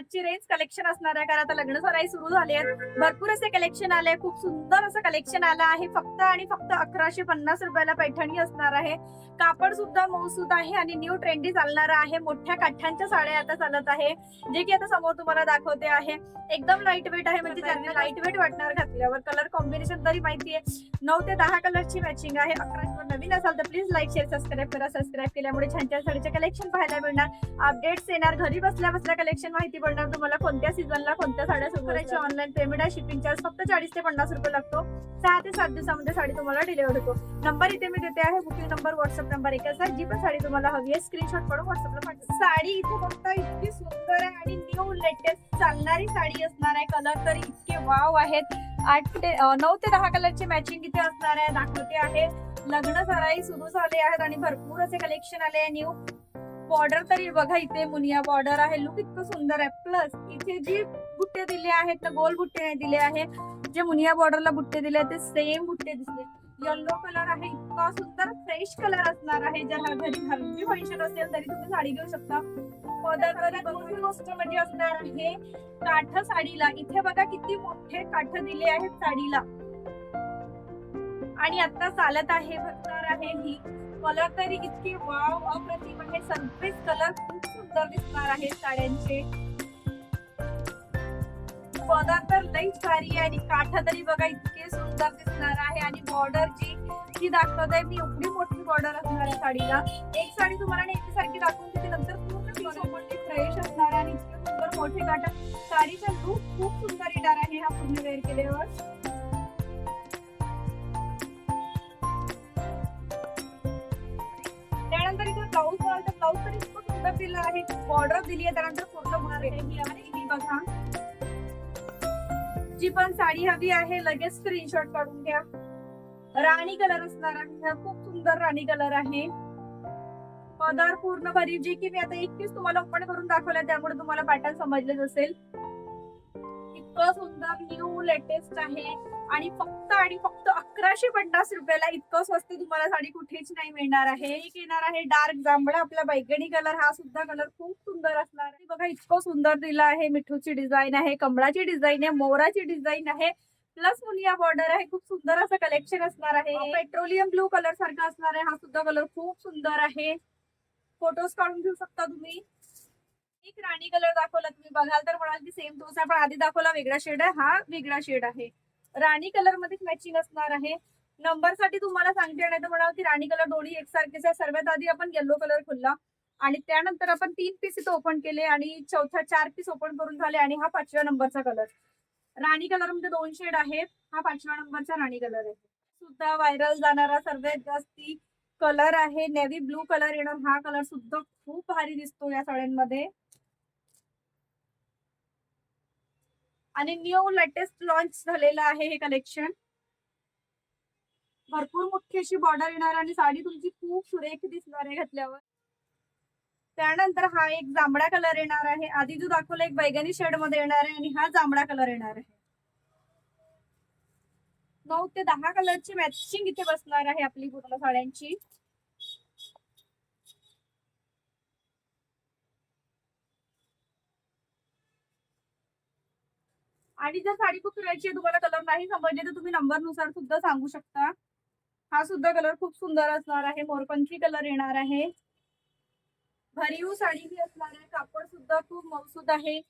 आजची range collection असणार आहे कारण आता लग्न सराई सुरू झाली आहेत. भरपूर असे कलेक्शन आले खूप सुंदर असं कलेक्शन आलं आहे. फक्त आणि फक्त अकराशे पन्नास रुपयाला पैठणी असणार आहे. कापड सुद्धा मौसूद आहे आणि न्यू ट्रेंडी चालणार आहे. मोठ्या काठ्यांच्या साड्या आता चालत आहे. जे की आता समोर तुम्हाला दाखवते आहे. एकदम लाइट वेट आहे म्हणजे ज्यांना लाइट वेट वाटणार घातल्यावर कलर कॉम्बिनेशन तरी माहिती आहे. नऊ ते दहा कलरची मॅचिंग आहे. अकरा नवीन असाल तर प्लीज लाईक शेअर सबस्क्राईब करा. सबस्क्राईब केल्यामुळे छान छान साडीचे कलेक्शन पाहायला मिळणार. अपडेट्स येणार. घरी बसल्या बसल्या कलेक्शन माहिती पडणार तुम्हाला कोणत्या सीझनला कोणत्या साड्या सुरू करायची ऑनलाईन पेमेंट आहे शिपिंग चार्ज फक्त चाळीस ते पन्नास रुपये लागतो. सहा ते सात दिवसामध्ये साडी तुम्हाला डिलिव्हर होतो. नंबर इथे मी देते आहे बुकिंग नंबर व्हॉट्सअप नंबर एक असा जी पण साडी तुम्हाला हवी आहे स्क्रीनशॉट काढून व्हॉट्सअपला पाठवा. साडी इथे फक्त इतकी सुंदर आहे आणि न्यू लेटेस्ट चालणारी साडी असणार आहे कलर तरी इतके वाव आहेत. आठ ते नऊ ते दहा कलरची मॅचिंग इथे असणार आहे दाखवते आहे. लग्न सराई सुरू झाले आहेत आणि भरपूर असे कलेक्शन आले आहे न्यू बॉर्डर तरी बघा इथे मुनिया बॉर्डर आहे. लुक इतकं सुंदर आहे. प्लस इथे जी बुट्टे दिले आहेत ना गोल बुट्टे नाही दिले आहे. जे मुनिया बॉर्डरला बुट्टे दिले आहेत ते सेम बुट्टे दिसले. येल्लो कलर आहे इतका सुंदर फ्रेश कलर असणार आहे. ज्याला घरी हलकी फंक्शन असेल तरी तुम्ही साडी घेऊ शकता. गोष्ट म्हणजे असणार आहे काठ साडीला. इथे बघा किती मोठे काठ दिले आहेत साडीला. आणि आता चालत आहे भरणार आहे ही कलर तरी इतकी वाव अप्रतिम आहे. सगळेच कलर खूप सुंदर दिसणार आहे साड्यांचे. पदर तर लईच भारी आहे आणि काठ तरी बघा इतके सुंदर दिसणार आहे. आणि बॉर्डर जी जी दाखवत आहे मी एवढी मोठी बॉर्डर असणार आहे साडीला. एक साडी तुम्हाला नेहमी सारखी दाखवून देते नंतर पूर्ण फ्रेश असणार आहे आणि इतके सुंदर मोठे काठ. साडीचा लुक खूप सुंदर येणार आहे हा पूर्ण वेअर केल्यावर. इतकं आहे बॉर्डर दिली आहे त्यानंतर पूर्ण आहे. ही बघा जी पण साडी हवी आहे लगेच स्क्रीनशॉट काढून घ्या. राणी कलर असणार आहे. खूप सुंदर राणी कलर आहे. पदार पूर्ण भरी जी की मी आता एक पीस तुम्हाला ओपन करून दाखवलं त्यामुळे तुम्हाला पॅटर्न समजलेच असेल. इतकं सुंदर न्यू लेटेस्ट आहे. आणि फक्त आणि फक्त अकराशे पन्नास रुपयाला इतकं स्वस्त तुम्हाला साडी कुठेच नाही मिळणार आहे. एक येणार आहे डार्क जांभळा. आपला बैगणी कलर हा सुद्धा कलर खूप सुंदर असणार आहे. बघा इतकं सुंदर दिलं आहे. मिठूची डिझाईन आहे कमळाची डिझाईन आहे मोराची डिझाईन आहे. प्लस मुलिया बॉर्डर आहे. खूप सुंदर असं कलेक्शन असणार आहे. पेट्रोलियम ब्लू कलर सारखा असणार आहे. हा सुद्धा कलर खूप सुंदर आहे. फोटोज काढून घेऊ शकता तुम्ही. एक राणी कलर दाखवला तुम्ही बघाल तर म्हणाल की सेम तोच आहे पण आधी दाखवला वेगळा शेड आहे हा वेगळा शेड आहे. राणी कलरमध्ये मॅचिंग असणार आहे. नंबरसाठी तुम्हाला सांगते नाही तर म्हणाल की राणी कलर दोन्ही एकसारखेच आहे सर्वात आधी आपण येल्लो कलर खुलला. आणि त्यानंतर आपण तीन पीस इथं ओपन केले आणि चौथा चार पीस ओपन करून झाले आणि हा पाचव्या नंबरचा कलर राणी कलरमध्ये दोन शेड आहेत हा पाचव्या नंबरचा राणी कलर आहे. सुद्धा व्हायरल जाणारा सर्वात जास्ती कलर आहे. नेव्ही ब्लू कलर येणार हा कलर सुद्धा खूप भारी दिसतो या साड्यांमध्ये. आणि न्यू लेटेस्ट लॉन्च झालेलं आहे हे कलेक्शन भरपूर मोठी अशी बॉर्डर येणार आणि साडी तुमची खूप सुरेख दिसणार आहे घातल्यावर. त्यानंतर हा एक जांभळा कलर येणार आहे. आधी जो दाखवला एक बैगनी शेडमध्ये येणार आहे आणि हा जांभळा कलर येणार आहे. नऊ ते दहा कलरची मॅचिंग इथे बसणार आहे आपली पूर्ण साड्यांची. आणि जर साडी बुक करायची आहे तुम्हाला कलर नाही समजले तर तुम्ही नंबरनुसार सुद्धा सांगू शकता. हा सुद्धा कलर खूप सुंदर असणार आहे. मोरपंखी कलर येणार आहे. भरीव साडी ही असणार आहे. कापड सुद्धा खूप मौसूद आहे.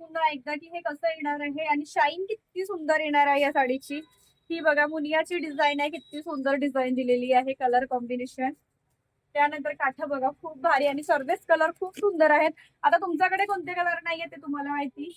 पुन्हा एकदा की हे कसं येणार आहे आणि शाईन किती सुंदर येणार आहे या साडीची. ही बघा मुनियाची डिझाईन आहे. किती सुंदर डिझाईन दिलेली आहे कलर कॉम्बिनेशन त्यानंतर काठ बघा खूप भारी आणि सर्वेच कलर खूप सुंदर आहेत. आता तुमच्याकडे कोणते कलर नाहीये ते तुम्हाला माहिती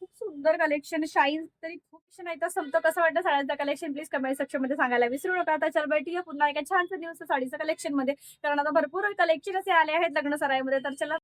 खूप सुंदर कलेक्शन शाईन तरी खूप नाही तर समतं कसं वाटतं? साड्यांचं कलेक्शन प्लीज कमेंट सेक्शनमध्ये सांगायला विसरू नका. आता चल बैठूया पुन्हा एका छानसं दिवस साडीचं कलेक्शनमध्ये. कारण आता भरपूर कलेक्शन असे आले आहेत लग्न सराईमध्ये तर चला